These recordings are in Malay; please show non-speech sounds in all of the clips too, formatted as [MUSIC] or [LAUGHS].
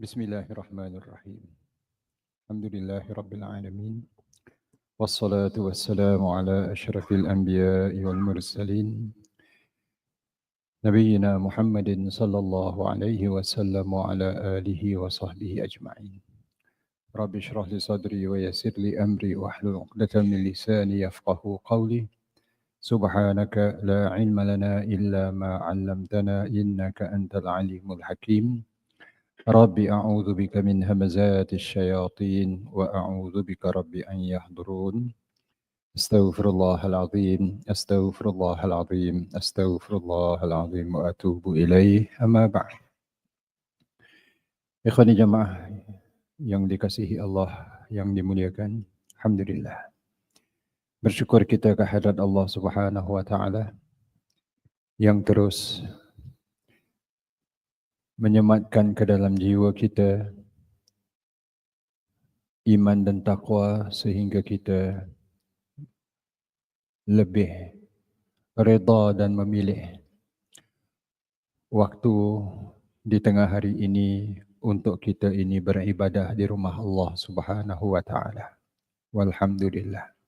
بسم الله الرحمن الرحيم الحمد لله رب العالمين والصلاة والسلام على أشرف الأنبياء والمرسلين نبينا محمد صلى الله عليه وسلم وعلى آله وصحبه أجمعين رب اشرح لي صدري ويسر لي أمري واحلل عقدة من لساني يفقه قولي سبحانك لا علم لنا إلا ما علمتنا إنك أنت العليم الحكيم. رب أعوذ بك من همزات الشياطين وأعوذ بك رب أن يحضرون. أستغفر الله العظيم أستغفر الله العظيم أستغفر الله العظيم وأتوب إليه. أما بعد. إخواني جماعة yang dikasihi Allah yang dimuliakan. Alhamdulillah. Bersyukur kita kehadirat Allah Subhanahu wa taala yang terus menyematkan ke dalam jiwa kita iman dan takwa sehingga kita lebih reda dan memilih waktu di tengah hari ini untuk kita ini beribadah di rumah Allah Subhanahu wa taala. Walhamdulillah.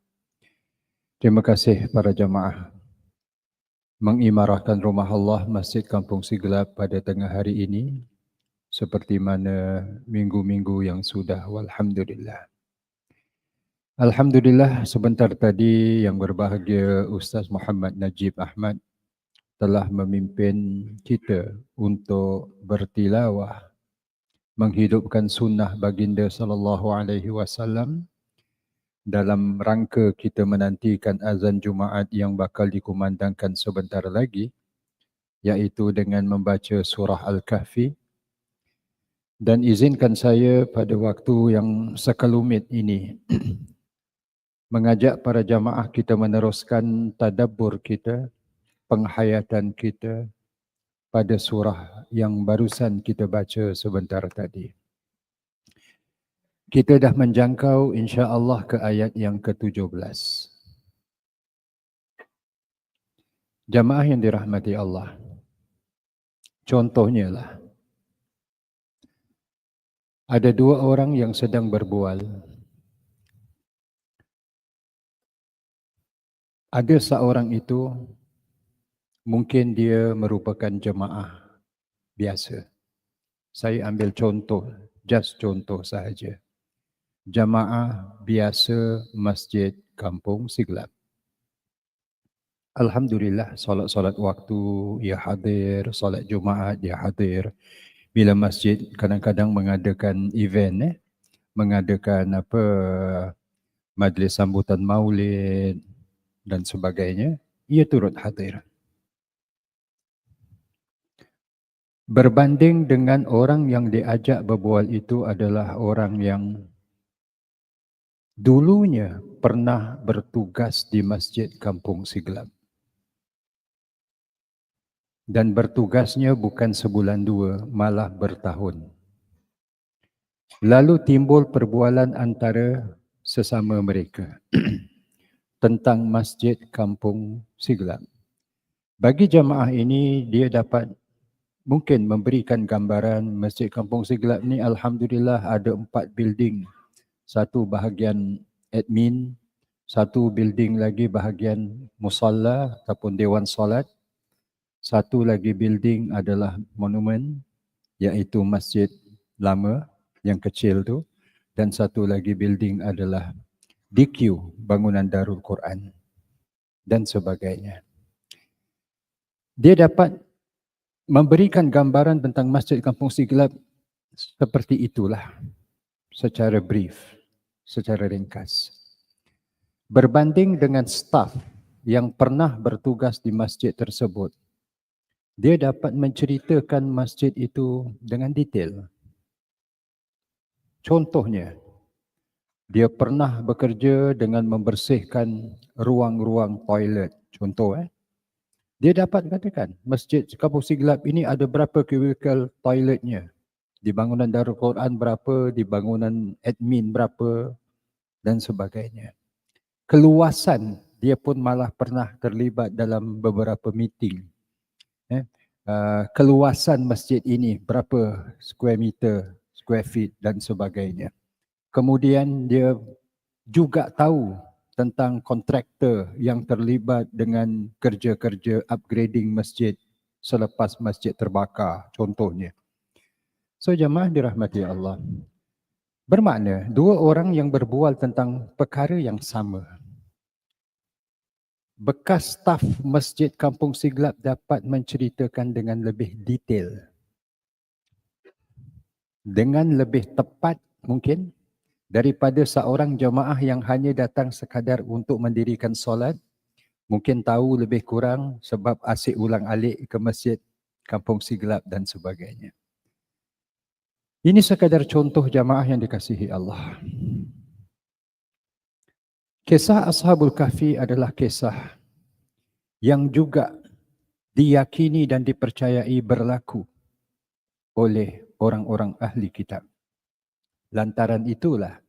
Terima kasih para jamaah mengimarahkan rumah Allah Masjid Kampung Siglap pada tengah hari ini seperti mana minggu-minggu yang sudah walhamdulillah. Alhamdulillah sebentar tadi yang berbahagia Ustaz Muhammad Najib Ahmad telah memimpin kita untuk bertilawah menghidupkan sunnah baginda sallallahu alaihi wasallam dalam rangka kita menantikan azan Jumaat yang bakal dikumandangkan sebentar lagi iaitu dengan membaca surah Al-Kahfi dan izinkan saya pada waktu yang sekelumit ini [CLEARS THROAT] mengajak para jamaah kita meneruskan tadabbur kita penghayatan kita pada surah yang barusan kita baca sebentar tadi. Kita dah menjangkau insya-Allah ke ayat yang ke-17. Jamaah yang dirahmati Allah. Contohnya lah. Ada dua orang yang sedang berbual. Ada seorang itu mungkin dia merupakan jemaah biasa. Saya ambil contoh, just contoh sahaja jamaah biasa Masjid Kampung Siglap. Alhamdulillah solat-solat waktu ia hadir, solat Jumaat dia hadir. Bila masjid kadang-kadang mengadakan event eh, mengadakan apa majlis sambutan maulid dan sebagainya, ia turut hadir. Berbanding dengan orang yang diajak berbual itu adalah orang yang dulunya pernah bertugas di Masjid Kampung Siglap. Dan bertugasnya bukan sebulan dua, malah bertahun. Lalu timbul perbualan antara sesama mereka [CLEARS THROAT] tentang Masjid Kampung Siglap. Bagi jamaah ini, dia dapat mungkin memberikan gambaran Masjid Kampung Siglap ni Alhamdulillah ada empat building satu bahagian admin, satu building lagi bahagian musalla ataupun dewan solat, satu lagi building adalah monumen iaitu masjid lama yang kecil tu. Dan satu lagi building adalah DQ bangunan Darul Quran dan sebagainya. Dia dapat memberikan gambaran tentang Masjid Kampung Siglap seperti itulah secara brief, secara ringkas. Berbanding dengan staf yang pernah bertugas di masjid tersebut, dia dapat menceritakan masjid itu dengan detail. Contohnya, dia pernah bekerja dengan membersihkan ruang-ruang toilet. Contoh eh. Dia dapat katakan, masjid Kampung Siglap ini ada berapa kubikel toiletnya di bangunan Darul Quran berapa, di bangunan admin berapa dan sebagainya. Keluasan dia pun malah pernah terlibat dalam beberapa meeting. Eh, uh, keluasan masjid ini berapa square meter, square feet dan sebagainya. Kemudian dia juga tahu tentang kontraktor yang terlibat dengan kerja-kerja upgrading masjid selepas masjid terbakar contohnya. So jemaah dirahmati Allah. Bermakna dua orang yang berbual tentang perkara yang sama. Bekas staf Masjid Kampung Siglap dapat menceritakan dengan lebih detail. Dengan lebih tepat mungkin daripada seorang jemaah yang hanya datang sekadar untuk mendirikan solat mungkin tahu lebih kurang sebab asyik ulang alik ke masjid Kampung Siglap dan sebagainya. Ini sekadar contoh jamaah yang dikasihi Allah. Kisah Ashabul Kahfi adalah kisah yang juga diyakini dan dipercayai berlaku oleh orang-orang ahli kitab. Lantaran itulah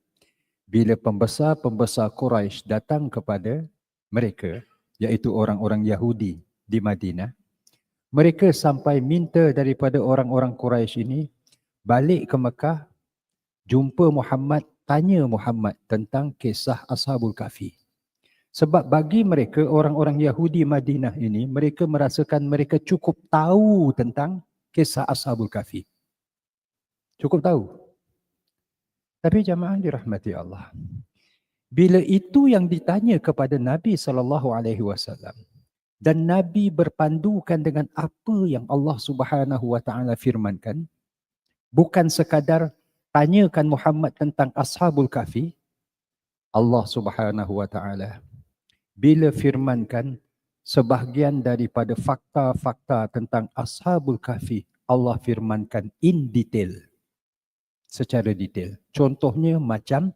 bila pembesar-pembesar Quraisy datang kepada mereka iaitu orang-orang Yahudi di Madinah mereka sampai minta daripada orang-orang Quraisy ini balik ke Mekah, jumpa Muhammad, tanya Muhammad tentang kisah Ashabul Kahfi. Sebab bagi mereka, orang-orang Yahudi Madinah ini, mereka merasakan mereka cukup tahu tentang kisah Ashabul Kahfi. Cukup tahu. Tapi jamaah dirahmati Allah. Bila itu yang ditanya kepada Nabi sallallahu alaihi wasallam dan Nabi berpandukan dengan apa yang Allah Subhanahu wa taala firmankan, bukan sekadar tanyakan Muhammad tentang ashabul kahfi. Allah Subhanahu wa taala bila firmankan sebahagian daripada fakta-fakta tentang ashabul kahfi Allah firmankan in detail. Secara detail. Contohnya macam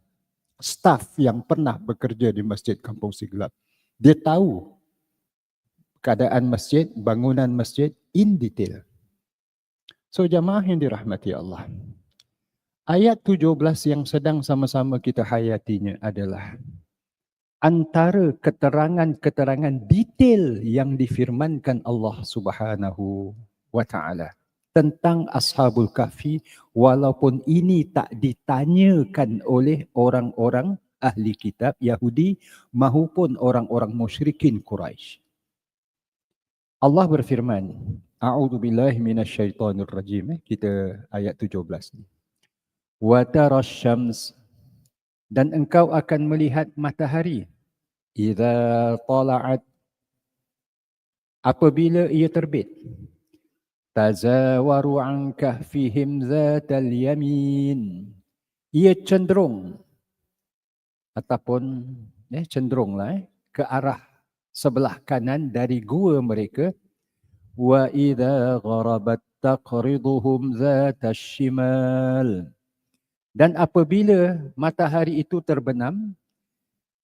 staf yang pernah bekerja di Masjid Kampung Siglap. Dia tahu keadaan masjid bangunan masjid in detail So jamaah yang dirahmati Allah. Ayat 17 yang sedang sama-sama kita hayatinya adalah antara keterangan-keterangan detail yang difirmankan Allah Subhanahu wa taala tentang ashabul kahfi walaupun ini tak ditanyakan oleh orang-orang ahli kitab Yahudi maupun orang-orang musyrikin Quraisy. Allah berfirman, A'udzu billahi minasyaitonir rajim. Eh? Kita ayat 17 ni. Wa tarasyams dan engkau akan melihat matahari idza tala'at apabila ia terbit tazawaru an kahfihim zatal yamin ia cenderung ataupun eh cenderunglah eh, ke arah sebelah kanan dari gua mereka وَإِذَا غَرَبَتْ تَقْرِضُهُمْ ذَاتَ الشِّمَالِ Dan apabila matahari itu terbenam,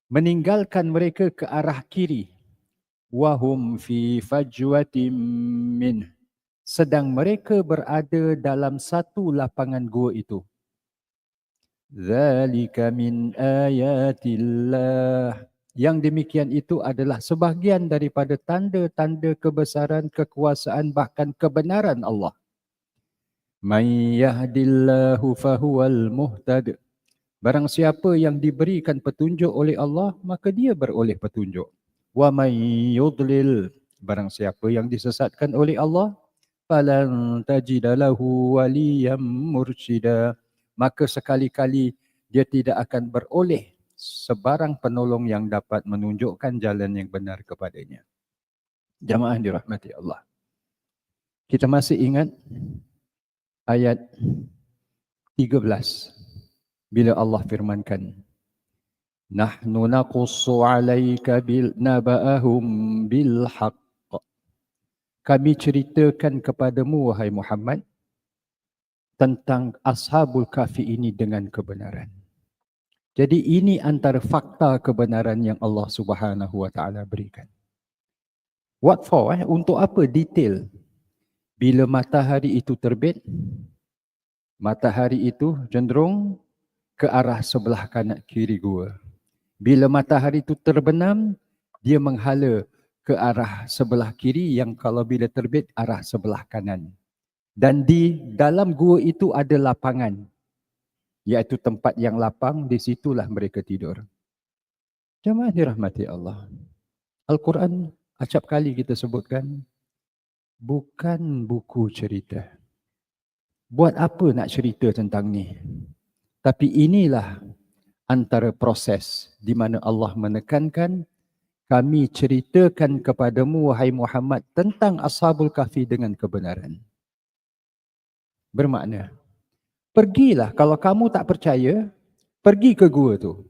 meninggalkan mereka ke arah kiri. وَهُمْ فِي فَجْوَةٍ مِّنْ Sedang mereka berada dalam satu lapangan gua itu. ذَلِكَ مِنْ آيَاتِ اللَّهِ yang demikian itu adalah sebahagian daripada tanda-tanda kebesaran, kekuasaan bahkan kebenaran Allah. May yahdillahu fahuwal muhtad. Barang siapa yang diberikan petunjuk oleh Allah, maka dia beroleh petunjuk. Wa may yudlil. Barang siapa yang disesatkan oleh Allah, falan tajida lahu waliyam mursyida. Maka sekali-kali dia tidak akan beroleh sebarang penolong yang dapat menunjukkan jalan yang benar kepadanya. Jamaah dirahmati Allah. Kita masih ingat ayat 13 bila Allah firmankan Nahnu naqussu 'alaika bil naba'ahum bil haqq Kami ceritakan kepadamu wahai Muhammad tentang ashabul kafi ini dengan kebenaran. Jadi ini antara fakta kebenaran yang Allah Subhanahu wa taala berikan. What for eh? Untuk apa detail? Bila matahari itu terbit, matahari itu cenderung ke arah sebelah kanan kiri gua. Bila matahari itu terbenam, dia menghala ke arah sebelah kiri yang kalau bila terbit arah sebelah kanan. Dan di dalam gua itu ada lapangan iaitu tempat yang lapang di situlah mereka tidur. Jemaah dirahmati Allah. Al-Quran acap kali kita sebutkan bukan buku cerita. Buat apa nak cerita tentang ni? Tapi inilah antara proses di mana Allah menekankan kami ceritakan kepadamu wahai Muhammad tentang Ashabul Kahfi dengan kebenaran. Bermakna, pergilah kalau kamu tak percaya, pergi ke gua tu.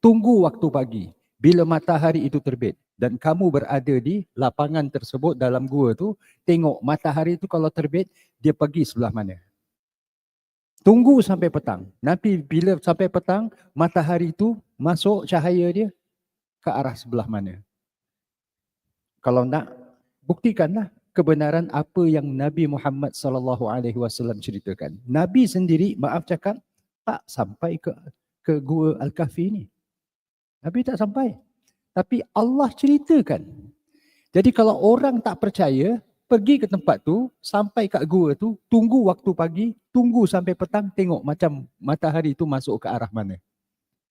Tunggu waktu pagi bila matahari itu terbit dan kamu berada di lapangan tersebut dalam gua tu, tengok matahari itu kalau terbit, dia pergi sebelah mana. Tunggu sampai petang. Nanti bila sampai petang, matahari itu masuk cahaya dia ke arah sebelah mana. Kalau nak, buktikanlah kebenaran apa yang Nabi Muhammad sallallahu alaihi wasallam ceritakan. Nabi sendiri maaf cakap tak sampai ke ke gua Al-Kahfi ini. Nabi tak sampai. Tapi Allah ceritakan. Jadi kalau orang tak percaya, pergi ke tempat tu, sampai kat gua tu, tunggu waktu pagi, tunggu sampai petang, tengok macam matahari tu masuk ke arah mana.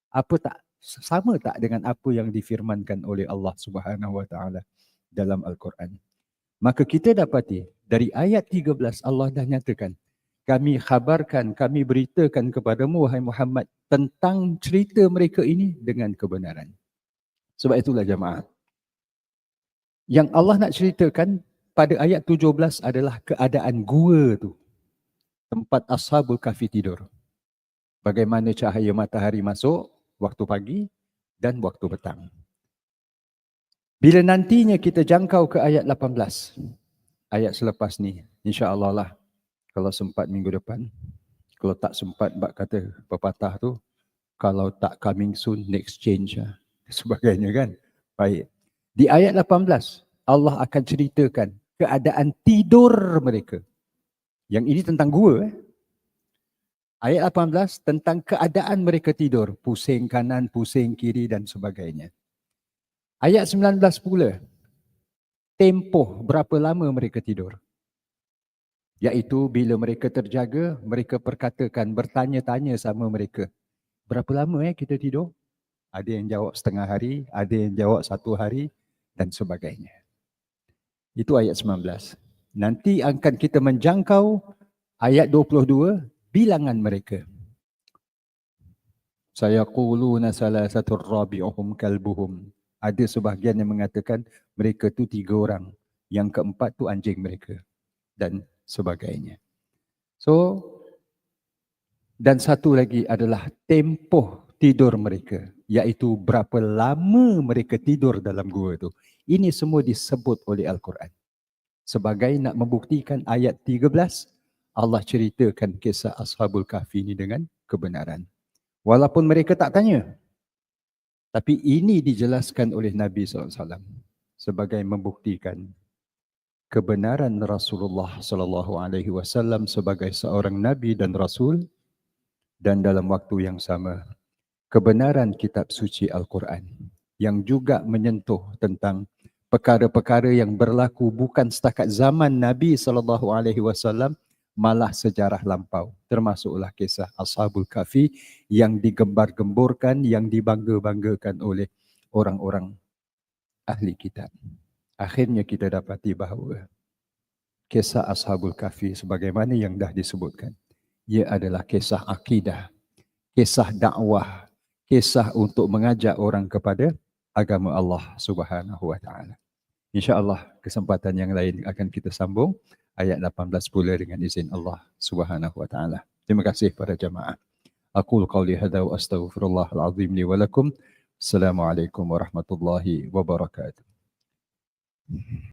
Apa tak sama tak dengan apa yang difirmankan oleh Allah Subhanahu Wa Taala dalam Al-Quran. Maka kita dapati dari ayat 13 Allah dah nyatakan, kami khabarkan, kami beritakan kepadamu wahai Muhammad tentang cerita mereka ini dengan kebenaran. Sebab itulah jemaah. Yang Allah nak ceritakan pada ayat 17 adalah keadaan gua tu. Tempat ashabul kafi tidur. Bagaimana cahaya matahari masuk waktu pagi dan waktu petang. Bila nantinya kita jangkau ke ayat 18. Ayat selepas ni. InsyaAllah lah. Kalau sempat minggu depan. Kalau tak sempat bak kata pepatah tu. Kalau tak coming soon, next change. Lah. [LAUGHS] Sebagainya kan. Baik. Di ayat 18. Allah akan ceritakan keadaan tidur mereka. Yang ini tentang gua. Eh. Ayat 18 tentang keadaan mereka tidur. Pusing kanan, pusing kiri dan sebagainya. Ayat 19 pula. Tempoh berapa lama mereka tidur. Iaitu bila mereka terjaga, mereka perkatakan, bertanya-tanya sama mereka. Berapa lama eh kita tidur? Ada yang jawab setengah hari, ada yang jawab satu hari dan sebagainya. Itu ayat 19. Nanti akan kita menjangkau ayat 22 bilangan mereka. Saya quluna salah satu rabi'uhum kalbuhum. Ada sebahagian yang mengatakan mereka tu tiga orang. Yang keempat tu anjing mereka. Dan sebagainya. So, dan satu lagi adalah tempoh tidur mereka. Iaitu berapa lama mereka tidur dalam gua tu. Ini semua disebut oleh Al-Quran. Sebagai nak membuktikan ayat 13, Allah ceritakan kisah Ashabul Kahfi ini dengan kebenaran. Walaupun mereka tak tanya. Tapi ini dijelaskan oleh Nabi SAW sebagai membuktikan kebenaran Rasulullah sallallahu alaihi wasallam sebagai seorang nabi dan rasul dan dalam waktu yang sama kebenaran kitab suci Al-Quran yang juga menyentuh tentang perkara-perkara yang berlaku bukan setakat zaman Nabi sallallahu alaihi wasallam malah sejarah lampau termasuklah kisah Ashabul Kahfi yang digembar-gemburkan yang dibangga-banggakan oleh orang-orang ahli kitab. Akhirnya kita dapati bahawa kisah Ashabul Kahfi sebagaimana yang dah disebutkan ia adalah kisah akidah, kisah dakwah, kisah untuk mengajak orang kepada agama Allah Subhanahu wa taala. InsyaAllah kesempatan yang lain akan kita sambung ayat 18 pula dengan izin Allah Subhanahu wa taala. Terima kasih para jemaah. Aku qauli hadza wa astaghfirullahal azim li wa lakum. Assalamualaikum warahmatullahi wabarakatuh.